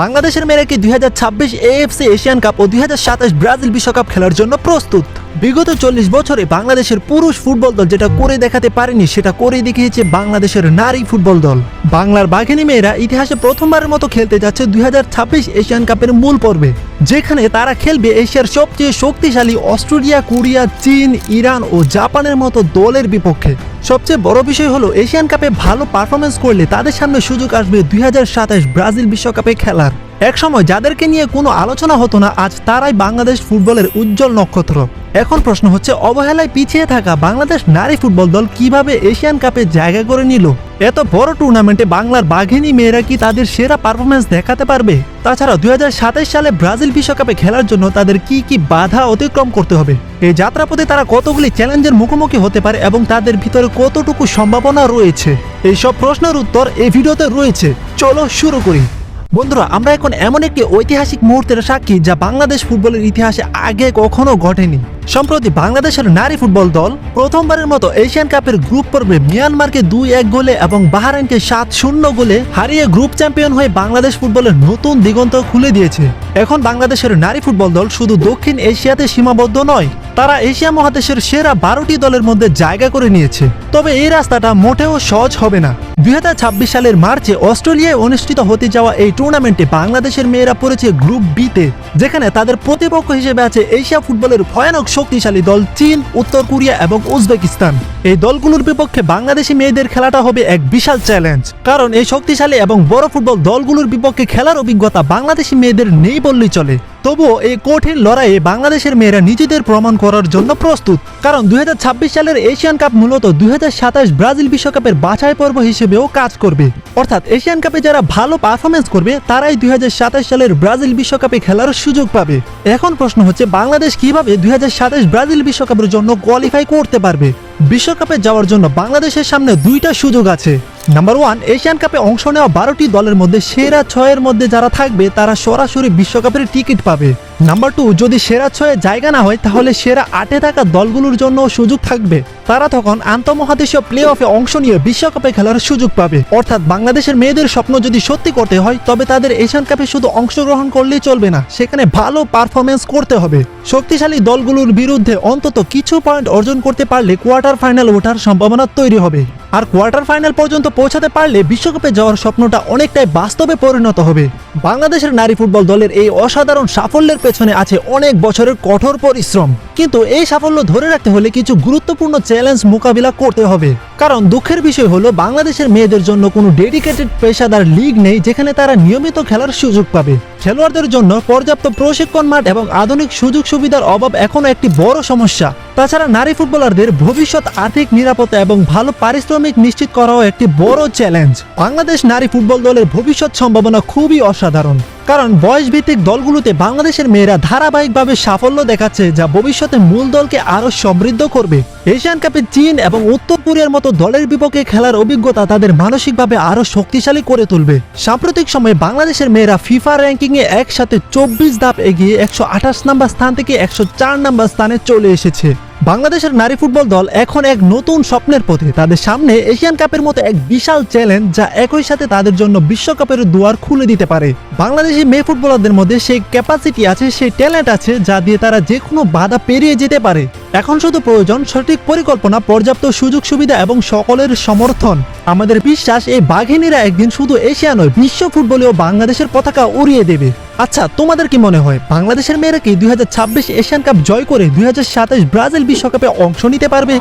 বাংলাদেশের মেয়েরা কি দুই ছাব্বিশ এএফসি এশিয়ান কাপ ও দুই ব্রাজিল বিশ্বকাপ খেলার জন্য প্রস্তুত? বিগত চল্লিশ বছরে বাংলাদেশের পুরুষ ফুটবল দল যেটা করে দেখাতে পারেনি, সেটা করে দেখিয়েছে বাংলাদেশের নারী ফুটবল দল। বাংলার বাঘিনী মেয়েরা ইতিহাসে প্রথমবারের মতো খেলতে যাচ্ছে দুই হাজার ছাব্বিশ এশিয়ান কাপের মূল পর্বে, যেখানে তারা খেলবে এশিয়ার সবচেয়ে শক্তিশালী অস্ট্রেলিয়া, কোরিয়া, চীন, ইরান ও জাপানের মতো দলের বিপক্ষে। সবচেয়ে বড় বিষয় হলো এশিয়ান কাপে ভালো পারফরমেন্স করলে তাদের সামনে সুযোগ আসবে দুই হাজার সাতাশ ব্রাজিল বিশ্বকাপে খেলার। একসময় যাদেরকে নিয়ে কোনো আলোচনা হতো না, আজ তারাই বাংলাদেশ ফুটবলের উজ্জ্বল নক্ষত্র। এখন প্রশ্ন হচ্ছে, অবহেলায় পিছিয়ে থাকা বাংলাদেশ নারী ফুটবল দল কীভাবে এশিয়ান কাপে জায়গা করে নিল? এত বড় টুর্নামেন্টে বাংলার বাঘিনী মেয়েরা কি তাদের সেরা পারফরমেন্স দেখাতে পারবে? তাছাড়া দুই সালে ব্রাজিল বিশ্বকাপে খেলার জন্য তাদের কি কি বাধা অতিক্রম করতে হবে? এই যাত্রাপথে তারা কতগুলি চ্যালেঞ্জের মুখোমুখি হতে পারে এবং তাদের ভিতরে কতটুকু সম্ভাবনা রয়েছে? এই সব প্রশ্নের উত্তর এই ভিডিওতে রয়েছে। চলো শুরু করি। বন্ধুরা, আমরা এখন এমন একটি ঐতিহাসিক মুহূর্তের সাক্ষী যা বাংলাদেশ ফুটবলের ইতিহাসে আগে কখনো ঘটেনি। সম্প্রতি বাংলাদেশের নারী ফুটবল দল প্রথমবারের মতো এশিয়ান কাপের গ্রুপ পর্বে মিয়ানমারকে দুই এক গোলে এবং বাহারাইনকে সাত শূন্য গোলে হারিয়ে গ্রুপ চ্যাম্পিয়ন হয়ে বাংলাদেশ ফুটবলের নতুন দিগন্ত খুলে দিয়েছে। এখন বাংলাদেশের নারী ফুটবল দল শুধু দক্ষিণ এশিয়াতে সীমাবদ্ধ নয়, তারা এশিয়া মহাদেশের সেরা বারোটি দলের মধ্যে জায়গা করে নিয়েছে। তবে এই রাস্তাটা মোটেও সহজ হবে না। দুই হাজার ছাব্বিশ সালের মার্চে অস্ট্রেলিয়ায় অনুষ্ঠিত হতে যাওয়া এই টুর্নামেন্টে বাংলাদেশের মেয়েরা পড়েছে গ্রুপ বিতে, যেখানে তাদের প্রতিপক্ষ হিসেবে আছে এশিয়া ফুটবলের ভয়ানক শক্তিশালী দল চীন, উত্তর কোরিয়া এবং উজবেকিস্তান। এই দলগুলোর বিপক্ষে বাংলাদেশি মেয়েদের খেলাটা হবে এক বিশাল চ্যালেঞ্জ কারণ এই শক্তিশালী এবং বড় ফুটবল দলগুলোর বিপক্ষে খেলার অভিজ্ঞতা বাংলাদেশি মেয়েদের নেই বললেই চলে। তবুও এই কঠিন লড়াইয়ে বাংলাদেশের মেয়েরা নিজেদের প্রমাণ করার জন্য প্রস্তুত। কারণ দুই হাজার ছাব্বিশ সালের এশিয়ান কাপ মূলত দুই হাজার সাতাশ ব্রাজিল বিশ্বকাপের বাছাই পর্ব হিসেবেও কাজ করবে। অর্থাৎ এশিয়ান কাপে যারা ভালো পারফরমেন্স করবে, তারাই দুই হাজার সাতাশ সালের ব্রাজিল বিশ্বকাপে খেলার সুযোগ পাবে। এখন প্রশ্ন হচ্ছে, বাংলাদেশ কীভাবে দুই হাজার সাতাশ ব্রাজিল বিশ্বকাপের জন্য কোয়ালিফাই করতে পারবে? বিশ্বকাপে যাওয়ার জন্য বাংলাদেশের সামনে দুইটা সুযোগ আছে। নাম্বার ওয়ান এশিয়ান কাপে অংশ নেওয়া বারোটি দলের মধ্যে সেরা ছয়ের মধ্যে যারা থাকবে, তারা সরাসরি বিশ্বকাপের টিকিট পাবে। নাম্বার টু যদি সেরা ছয়ে জায়গা না হয়, তাহলে সেরা আটে থাকা দলগুলোর জন্য সুযোগ থাকবে। তারা তখন আন্তঃমহাদেশীয় প্লে অফে অংশ নিয়ে বিশ্বকাপে খেলার সুযোগ পাবে। অর্থাৎ বাংলাদেশের মেয়েদের স্বপ্ন যদি সত্যি করতে হয়, তবে তাদের এশিয়ান কাপে শুধু অংশগ্রহণ করলেই চলবে না, সেখানে ভালো পারফরমেন্স করতে হবে। শক্তিশালী দলগুলোর বিরুদ্ধে অন্তত কিছু পয়েন্ট অর্জন করতে পারলে কোয়ার্টার ফাইনাল ওঠার সম্ভাবনা তৈরি হবে। আর কোয়ার্টার ফাইনাল পর্যন্ত পৌঁছাতে পারলে বিশ্বকাপে যাওয়ার স্বপ্নটা অনেকটাই বাস্তবে পরিণত হবে। বাংলাদেশের নারী ফুটবল দলের এই অসাধারণ সাফল্যের পেছনে আছে অনেক বছরের কঠোর পরিশ্রম। কিন্তু এই সাফল্য ধরে রাখতে হলে কিছু গুরুত্বপূর্ণ চ্যালেঞ্জ মোকাবিলা করতে হবে। কারণ দুঃখের বিষয় হলো, বাংলাদেশের মেয়েদের জন্য কোনো ডেডিকেটেড পেশাদার লিগ নেই যেখানে তারা নিয়মিত খেলার সুযোগ পাবে। খেলোয়াড়দের জন্য পর্যাপ্ত প্রশিক্ষণ মাঠ এবং আধুনিক সুযোগ সুবিধার অভাব এখনও একটি বড় সমস্যা। তাছাড়া নারী ফুটবলারদের ভবিষ্যৎ আর্থিক নিরাপত্তা এবং ভালো পারিশ্রমিক নিশ্চিত করাও একটি বড় চ্যালেঞ্জ বাংলাদেশ নারী ফুটবল দলের ভবিষ্যৎ সম্ভাবনা খুবই অসাধারণ। কারণ বয়স ভিত্তিক দলগুলোতে বাংলাদেশের মেয়েরা ধারাবাহিকভাবে সাফল্য দেখাচ্ছে, যা ভবিষ্যতে মূল দলকে আরও সমৃদ্ধ করবে। এশিয়ান কাপে চীন এবং উত্তর কোরিয়ার মতো দলের বিপক্ষে খেলার অভিজ্ঞতা তাদের মানসিকভাবে আরও শক্তিশালী করে তুলবে। সাম্প্রতিক সময়ে বাংলাদেশের মেয়েরা ফিফা র্যাঙ্কিংয়ে একসাথে চব্বিশ ধাপ এগিয়ে একশো আঠাশ নাম্বার স্থান থেকে একশো চার নাম্বার স্থানে চলে এসেছে। বাংলাদেশের নারী ফুটবল দল এখন এক নতুন স্বপ্নের পথে। তাদের সামনে এশিয়ান কাপের মতো এক বিশাল চ্যালেঞ্জ যা একই সাথে তাদের জন্য বিশ্বকাপের দুয়ার খুলে দিতে পারে। বাংলাদেশি মেয়ে ফুটবলারদের মধ্যে সেই ক্যাপাসিটি আছে, সেই ট্যালেন্ট আছে যা দিয়ে তারা যে কোনো বাধা পেরিয়ে যেতে পারে। এখন শুধু প্রয়োজন সঠিক পরিকল্পনা, পর্যাপ্ত সুযোগ সুবিধা এবং সকলের সমর্থন। আমাদের বিশ্বাস, এই বাঘিনীরা একদিন শুধু এশিয়া নয়, বিশ্ব ফুটবলেও বাংলাদেশের পতাকা উড়িয়ে দেবে। আচ্ছা তোমাদের কি মনে হয়, বাংলাদেশের মেয়েরা কি দুই হাজার ছাব্বিশ এশিয়ান কাপ জয় করে দুই হাজার সাতাশ ব্রাজিল বিশ্বকাপে অংশ নিতে পারবে?